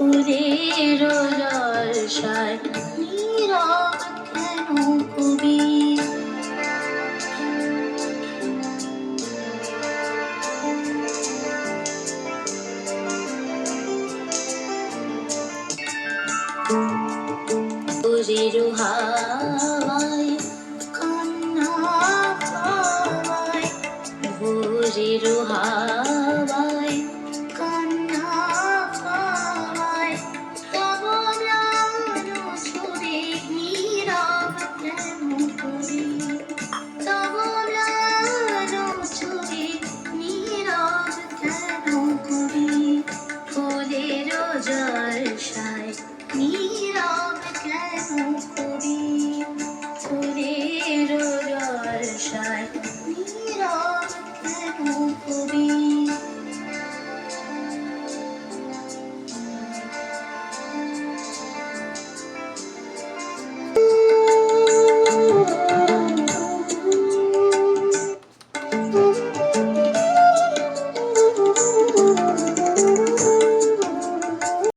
ফুলের জলসায় নীরব কেন কবি? ফুলের হাওয়ায় কান্না পাওয়ায় ভোরের হাওয়ায় জলসায় নীরব কেন করি তোরের জলসায় নীরব